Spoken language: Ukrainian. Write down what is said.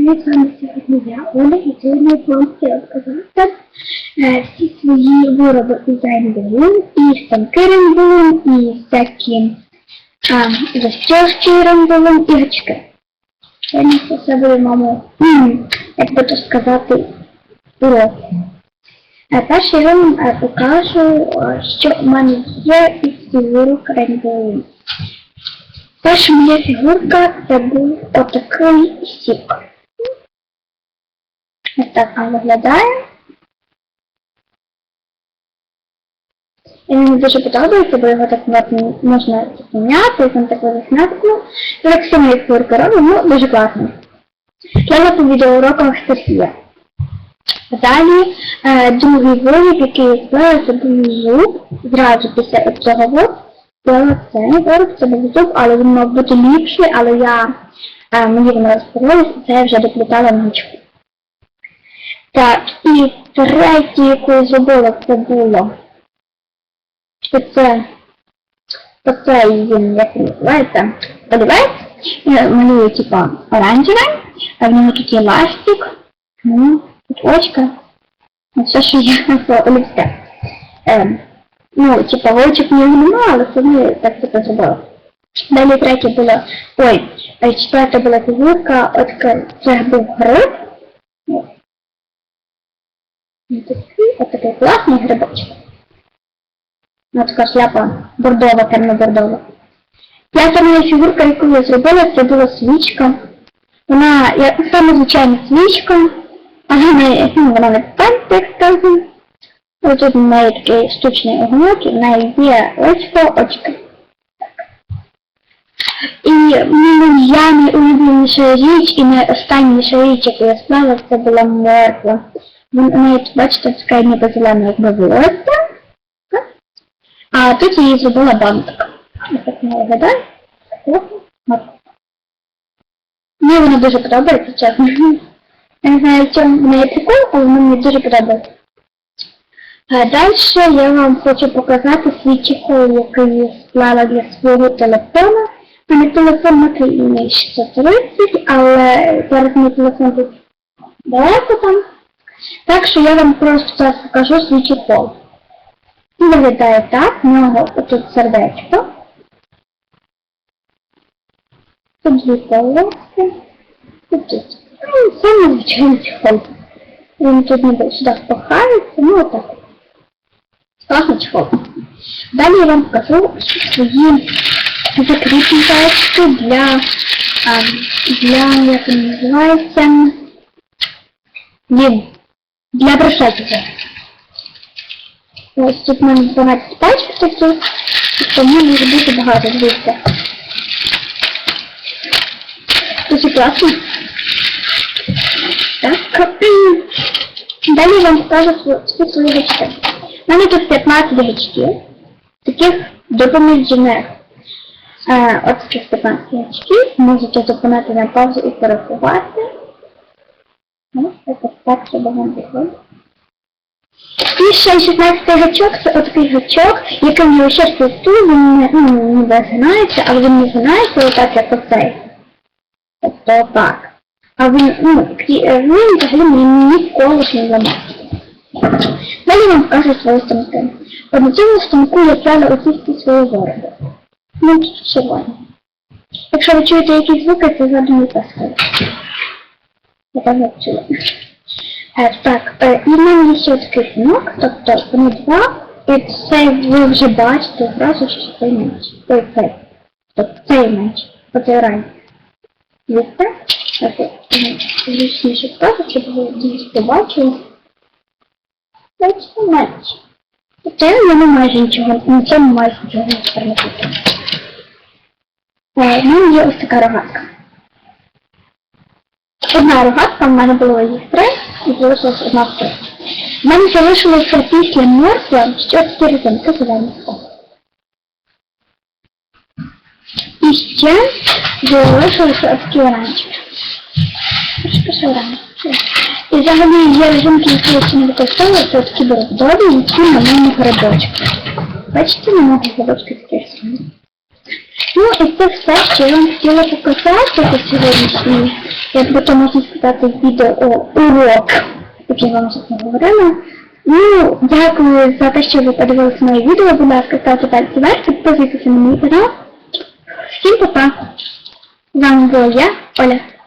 Привіт, з вами сьогодні я, Оля, і сьогодні я вам хотіла показати е, всі свої вироби із рейнбоу, і станки рейнбоу, і всякі е, застежки рейнбоу, і гачки. Сьогодні це все буде маму, як би то сказати, урок. Е, Перший я вам е, покажу, е, що в мене є із фігурок рейнбоу. Перша моя фігурка це був отакий сік. Так він виглядає. І мені дуже подобається, бо його так можна, поміняти, він так визняти. Ну, я так само як фігурка робив, ну дуже класно. Я на по відеоуроках Софія. Далі е, другий виріб, який я сплела, це був зуб. Зразу після цього вот. Сплела цей виріб, це був зуб, але він мав бути ліпший, але я е, мені воно розпорилось, і це я вже доплітала на гачку. Так, і третє, яку я зробила, це було. Оце, оце він, як називається, олівець. Я малюю, типа, оранжеве, а в ньому тут є ластик, ну, тут очка. Ну, все, що є в олівце. Ем, ну, типа, очок в нього немає, але все одно так типа зробила. Далі третє було, ой, е, четверта була фігурка, от це був гриб. Ось. Ось такий, от такий класний грибочок. Ну, така шляпа бордова, темно-бордова. П'ята моя фігурка, яку я зробила, це була свічка. Вона, як саме звичайна свічка, але не, ну, вона не пам'ятає, як сказано. Ось тут в неї такий штучний огонок, і в неї є очко, очки. І ну, я найулюбленіша річ і найостанніша річ, яку я склала, це була морква. У неї, бачите, така ніби зелена, якби волосся. А тут її зробила бантик. Ось вона дуже подобається, чесно. Я не знаю, в чому в неї прикол, але мені дуже подобається. Далі я вам хочу показати свій чехол, який я склала для свого телефону. У мене телефон Макрій 630, але зараз мій телефон тут далеко там. Так що я вам просто зараз покажу свій чехол. Він виглядає так, в нього тут сердечко. Тут дві полоски. Тут тут. Ну, саме звичайний чехол. Він тут ніби сюди впахається, ну отак. Класний чехол. Далі я вам покажу свої закріпні палички для, а, для, як вони називається, для, для брошетики. Ось тут в мене 12 пачок таких, тому може бути багато, дивіться. Дуже класно. Так. Далі вам скажу сво- всі. У мене тут 15 гачків, таких допоміжних. Е, от таких 15 гачків, можете зупинити на паузу і порахувати. Ну, так, щоб вам виходить. І ще 16 гачок, це отакий гачок, який не лише стул, він не, ну, ніби згинається, але він не згинається отак, як оцей. Тобто так. А він, ну, е, він взагалі мені ніколи ж не ламався. Далі вам покажу свої станки. От на цьому станку я плела оці всі свої вироби. Ну, тут червоні. Якщо ви чуєте якісь звуки, це не паскаю. Я так не чула. Е, так, е, і в мене є тобто вони два, і це ви вже бачите одразу, що цей менше. Ой, цей. Тобто цей менше. Оцей. Видите? Так, зручніше вказати, щоб ви дійсно побачили. Бачите, менше. Тобто я не майже нічого, на майже нічого не переносити. Е, мене є ось така рогатка. Одна рогатка, в мене було їх три, і залишилась одна три. В мене залишилося після моркви ще такі резинки зелені. І ще ще оранжеві. І взагалі є резинки, які я ще не використовувала, це такі бордові, які мене грибочки. Бачите, на мене грибочки такі самі. Ну і це все, що я вам хотіла показати по сьогоднішній якби то можна сказати, відео урок, який я вам це говорила. Ну, дякую за те, що ви подивилися моє відео. Будь ласка, ставте пальці вверх, підписуйтесь на мій канал. Всім пока! З вами була я, Оля.